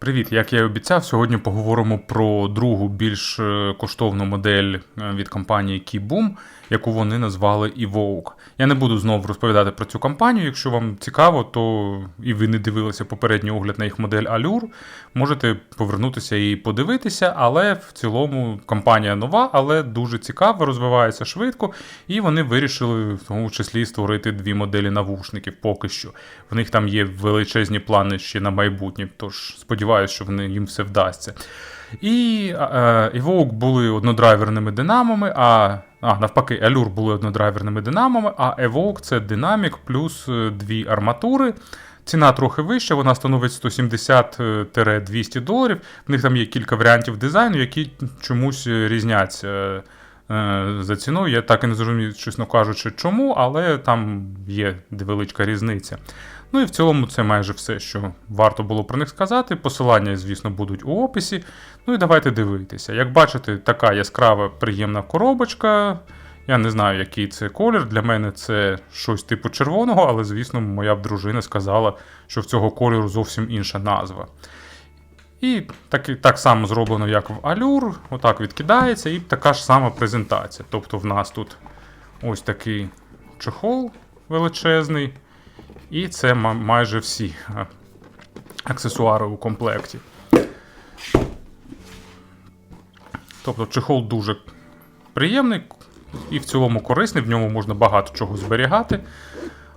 Привіт, як я і обіцяв, сьогодні поговоримо про другу більш е, коштовну модель е, від компанії Keyboom, яку вони назвали Evoke. Я не буду знову розповідати про цю компанію. Якщо вам цікаво, то і ви не дивилися попередній огляд на їх модель Allure, можете повернутися і подивитися, але в цілому компанія нова, але дуже цікава, розвивається швидко, і вони вирішили в тому числі створити дві моделі навушників поки що. В них там є величезні плани ще на майбутнє, тож сподіваюся, що вони, їм все вдасться. І е, Evoque були однодрайверними динамами, а а, навпаки, Allure були однодрайверними динамами, а Evoque це динамік плюс е, дві арматури. Ціна трохи вища, вона становить 170-200 доларів. В них там є кілька варіантів дизайну, які чомусь різняться е, за ціною. Я так і не зрозумів, чесно кажучи, чому, але там є невеличка різниця. Ну і в цілому це майже все, що варто було про них сказати. Посилання, звісно, будуть у описі. Ну і давайте дивитися. Як бачите, така яскрава, приємна коробочка. Я не знаю, який це колір. Для мене це щось типу червоного, але, звісно, моя б дружина сказала, що в цього кольору зовсім інша назва. І так так само зроблено, як в Allure, отак відкидається, і така ж сама презентація. Тобто в нас тут ось такий чехол величезний. І це майже всі аксесуари у комплекті. Тобто чехол дуже приємний і в цілому корисний, в ньому можна багато чого зберігати,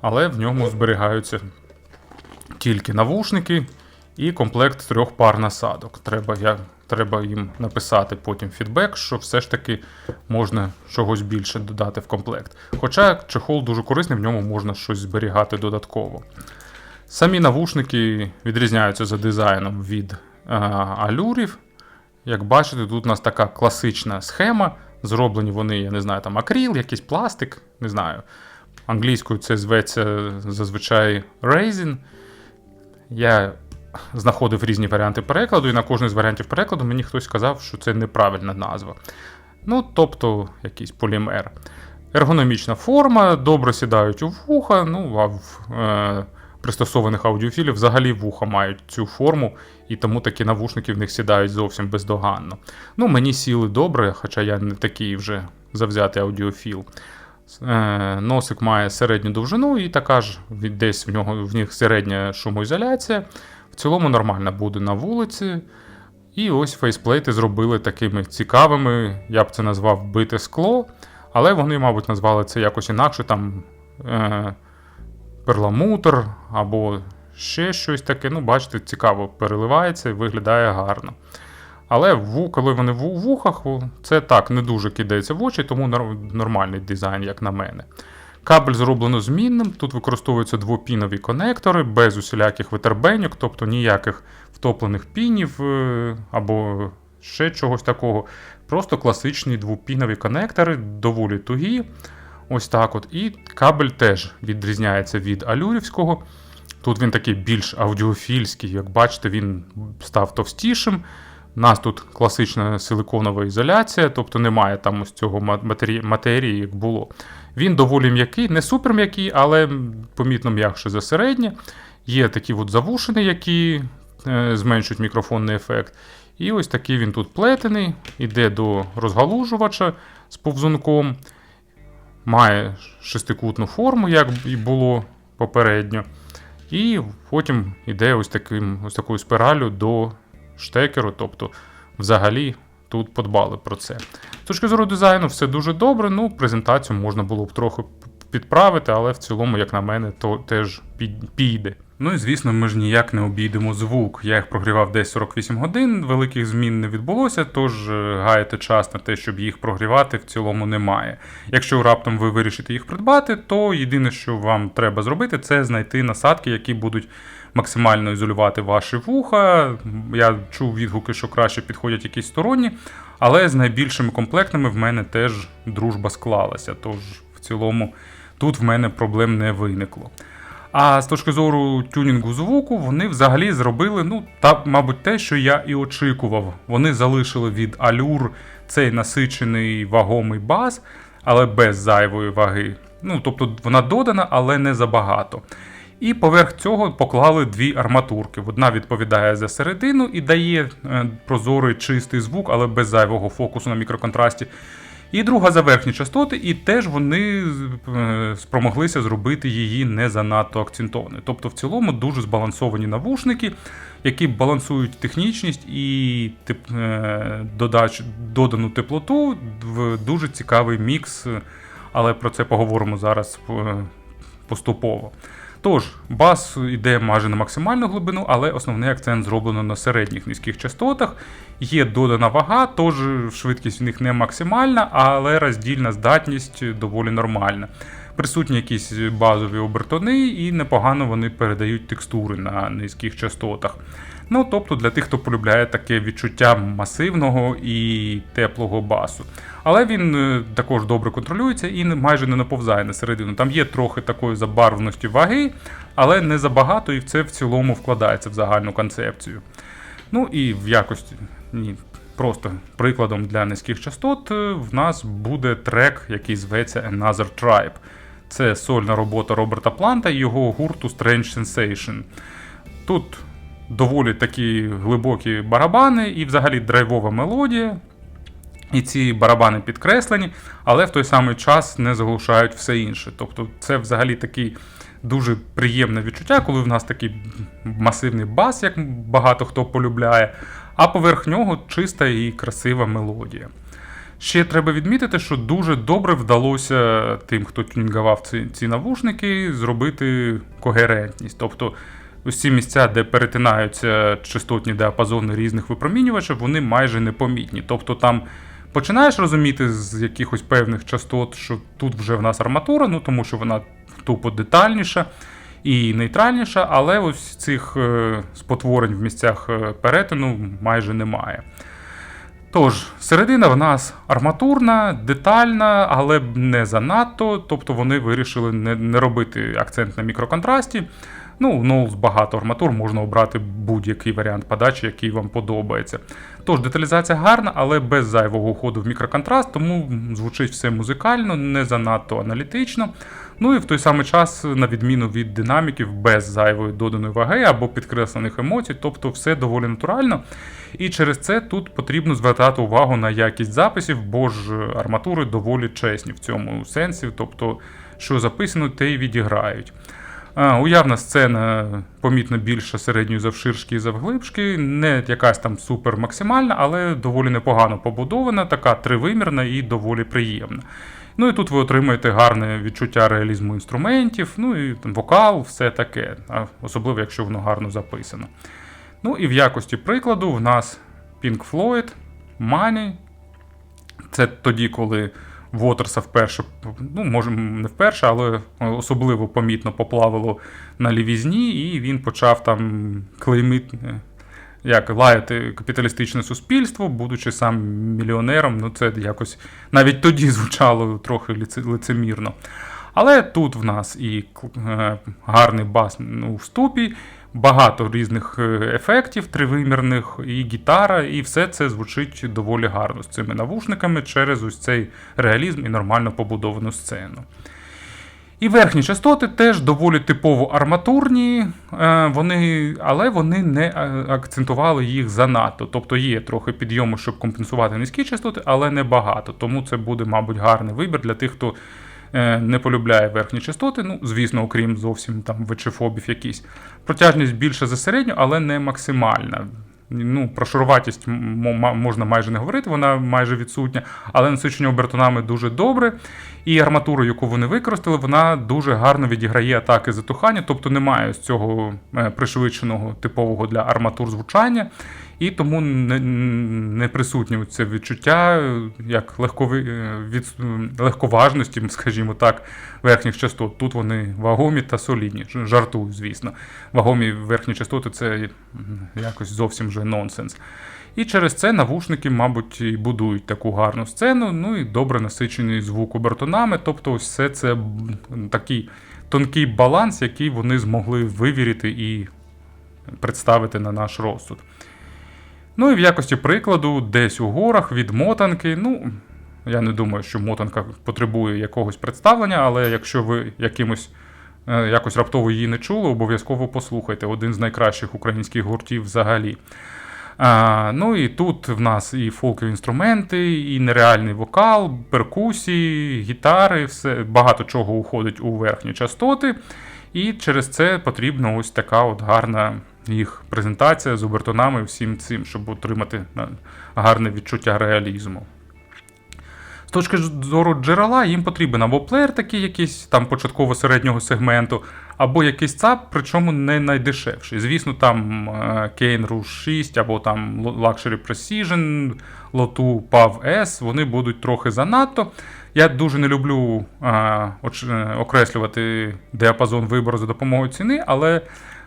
але в ньому зберігаються тільки навушники і комплект трьох пар насадок. Треба я, треба їм написати потім фідбек, що все ж таки можна чогось більше додати в комплект. Хоча чехол дуже корисний, в ньому можна щось зберігати додатково. Самі навушники відрізняються за дизайном від а, алюрів. Як бачите, тут у нас така класична схема. Зроблені вони, я не знаю, там акріл, якийсь пластик, не знаю. Англійською це зветься зазвичай resin. Я знаходив різні варіанти перекладу, і на кожний з варіантів перекладу мені хтось сказав, що це неправильна назва. Ну, тобто, якийсь полімер. Ергономічна форма, добре сідають у вуха, ну, а в е, пристосованих аудіофілів взагалі вуха мають цю форму, і тому такі навушники в них сідають зовсім бездоганно. Ну, мені сіли добре, хоча я не такий вже завзятий аудіофіл. Е, носик має середню довжину, і така ж десь в нього в них середня шумоізоляція. В цілому нормально буде на вулиці. І ось фейсплейти зробили такими цікавими, я б це назвав бите скло, але вони, мабуть, назвали це якось інакше, там е, перламутр або ще щось таке. Ну, бачите, цікаво переливається і виглядає гарно. Але коли вони в вухах, це так не дуже кидається в очі, тому нормальний дизайн, як на мене. Кабель зроблено змінним, тут використовуються двопінові конектори без усіляких витербеньок, тобто ніяких втоплених пінів е, або ще чогось такого. Просто класичні двопінові конектори, доволі тугі. Ось так от. І кабель теж відрізняється від алюрівського. Тут він такий більш аудіофільський, як бачите, він став товстішим. У нас тут класична силиконова ізоляція, тобто немає там ось цього матерії, як було. Він доволі м'який, не супер м'який, але помітно м'якше за середнє. Є такі от завушини, які е, зменшують мікрофонний ефект. І ось такий він тут плетений, іде до розгалужувача з повзунком. Має шестикутну форму, як і було попередньо. І потім йде ось таким, ось такою спіралю до штекеру. Тобто, взагалі, тут подбали про це. З точки зору дизайну, все дуже добре. Ну, презентацію можна було б трохи підправити, але в цілому, як на мене, то теж піде. Ну і звісно, ми ж ніяк не обійдемо звук. Я їх прогрівав десь 48 годин, великих змін не відбулося, тож е, гаяти час на те, щоб їх прогрівати, в цілому немає. Якщо раптом ви вирішите їх придбати, то єдине, що вам треба зробити, це знайти насадки, які будуть максимально ізолювати ваші вуха. Я чув відгуки, що краще підходять якісь сторонні, але з найбільшими комплектами в мене теж дружба склалася. Тож в цілому тут в мене проблем не виникло. А з точки зору тюнінгу звуку, вони взагалі зробили, ну, та, мабуть, те, що я і очікував. Вони залишили від Allure цей насичений вагомий бас, але без зайвої ваги. Ну, Тобто вона додана, але не забагато. І поверх цього поклали дві арматурки. Одна відповідає за середину і дає е, прозорий чистий звук, але без зайвого фокусу на мікроконтрасті. І друга за верхні частоти, і теж вони е, спромоглися зробити її не занадто акцентованою. Тобто, в цілому дуже збалансовані навушники, які балансують технічність і тип, е, додач, додану теплоту в дуже цікавий мікс, але про це поговоримо зараз поступово. Тож, бас йде майже на максимальну глибину, але основний акцент зроблено на середніх низьких частотах. Є додана вага, тож швидкість в них не максимальна, але роздільна здатність доволі нормальна. Присутні якісь базові обертони, і непогано вони передають текстури на низьких частотах. Ну, тобто для тих, хто полюбляє таке відчуття масивного і теплого басу. Але він е, також добре контролюється і майже не наповзає на середину. Там є трохи такої забарвленості ваги, але не забагато, і це в цілому вкладається в загальну концепцію. Ну і в якості ні, просто прикладом для низьких частот е, в нас буде трек, який зветься Another Tribe. Це сольна робота Роберта Планта і його гурту Strange Sensation. Тут доволі такі глибокі барабани і взагалі драйвова мелодія. І ці барабани підкреслені, але в той самий час не заглушають все інше. Тобто, це взагалі такий дуже приємне відчуття, коли в нас такий масивний бас, як багато хто полюбляє, а поверх нього чиста і красива мелодія. Ще треба відмітити, що дуже добре вдалося тим, хто тюнінгував ці, ці навушники, зробити когерентність. Тобто ці місця, де перетинаються частотні діапазони різних випромінювачів, вони майже непомітні. Тобто там починаєш розуміти з якихось певних частот, що тут вже в нас арматура, ну тому що вона тупо детальніша і нейтральніша, але ось цих е, спотворень в місцях е, перетину майже немає. Тож, середина в нас арматурна, детальна, але не занадто. Тобто вони вирішили не, не робити акцент на мікроконтрасті. Ну, в Knowles багато арматур, можна обрати будь-який варіант подачі, який вам подобається. Тож, деталізація гарна, але без зайвого уходу в мікроконтраст, тому звучить все музикально, не занадто аналітично. Ну і в той самий час, на відміну від динаміків, без зайвої доданої ваги або підкреслених емоцій, тобто все доволі натурально. І через це тут потрібно звертати увагу на якість записів, бо ж арматури доволі чесні в цьому сенсі, тобто, що записано, те й відіграють. Уявна сцена помітно більша середньої завширшки і завглибшки, не якась там супер максимальна, але доволі непогано побудована, така тривимірна і доволі приємна. Ну і тут ви отримаєте гарне відчуття реалізму інструментів, ну і там, вокал, все таке, особливо якщо воно гарно записано. Ну і в якості прикладу в нас Pink Floyd, Money. Це тоді, коли Вотерса вперше, ну, може, не вперше, але особливо помітно поплавило на лівізні, і він почав там клеймити, як лаяти капіталістичне суспільство, будучи сам мільйонером. Ну, це якось навіть тоді звучало трохи лицемірно. Але тут в нас і е, гарний бас ну, в ступі, багато різних е, ефектів тривимірних, і гітара, і все це звучить доволі гарно з цими навушниками через ось цей реалізм і нормально побудовану сцену. І верхні частоти теж доволі типово арматурні, е, вони, але вони не е, акцентували їх занадто. Тобто є трохи підйому, щоб компенсувати низькі частоти, але не багато. Тому це буде, мабуть, гарний вибір для тих, хто не полюбляє верхні частоти. Ну, звісно, окрім зовсім там вечефобів якісь. Протяжність більше за середню, але не максимальна. Ну, про шаруватість можна майже не говорити, вона майже відсутня, але насичення обертонами дуже добре. І арматура, яку вони використали, вона дуже гарно відіграє атаки затухання, тобто немає з цього е, пришвидшеного типового для арматур звучання. І тому не, не присутнє це відчуття як легкови, е, від, легковажності, скажімо так, верхніх частот. Тут вони вагомі та солідні. Жартую, звісно. Вагомі верхні частоти це якось зовсім вже нонсенс. І через це навушники, мабуть, і будують таку гарну сцену, ну і добре насичений звук обертонами. Тобто, ось все це такий тонкий баланс, який вони змогли вивірити і представити на наш розсуд. Ну і в якості прикладу, десь у горах від мотанки. Ну, я не думаю, що мотанка потребує якогось представлення, але якщо ви якимось е, якось раптово її не чули, обов'язково послухайте. Один з найкращих українських гуртів взагалі. А, ну і тут в нас і фолкові інструменти, і нереальний вокал, перкусії, гітари, все, багато чого уходить у верхні частоти. І через це потрібна ось така от гарна їх презентація з обертонами, всім цим, щоб отримати гарне відчуття реалізму. З точки зору джерела, їм потрібен або плеєр такий якийсь там початково середнього сегменту, або якийсь ЦАП, причому не найдешевший. Звісно, там е, Kane Rouge 6, або там Luxury Precision, Lotu PAV S, вони будуть трохи занадто. Я дуже не люблю е, оч- е, окреслювати діапазон вибору за допомогою ціни, але,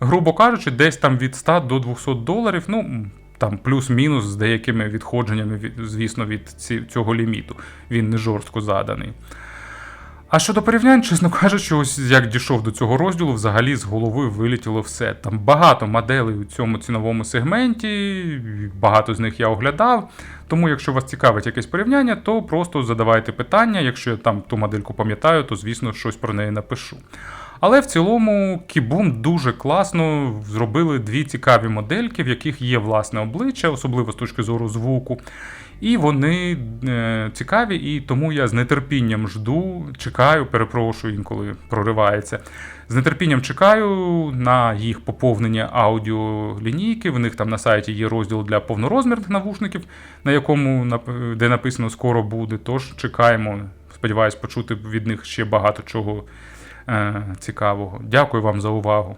грубо кажучи, десь там від 100 до 200 доларів, ну, там плюс-мінус з деякими відходженнями, звісно, від цього ліміту. Він не жорстко заданий. А щодо порівнянь, чесно кажучи, ось як дійшов до цього розділу, взагалі з голови вилетіло все. Там багато моделей у цьому ціновому сегменті, багато з них я оглядав. Тому, якщо вас цікавить якесь порівняння, то просто задавайте питання. Якщо я там ту модельку пам'ятаю, то звісно щось про неї напишу. Але в цілому Кібум дуже класно зробили дві цікаві модельки, в яких є власне обличчя, особливо з точки зору звуку. І вони е, цікаві, і тому я з нетерпінням жду, чекаю, перепрошую, інколи проривається. З нетерпінням чекаю на їх поповнення аудіолінійки. В них там на сайті є розділ для повнорозмірних навушників, на якому де написано скоро буде. Тож чекаємо. Сподіваюсь, почути від них ще багато чого цікавого. Дякую вам за увагу.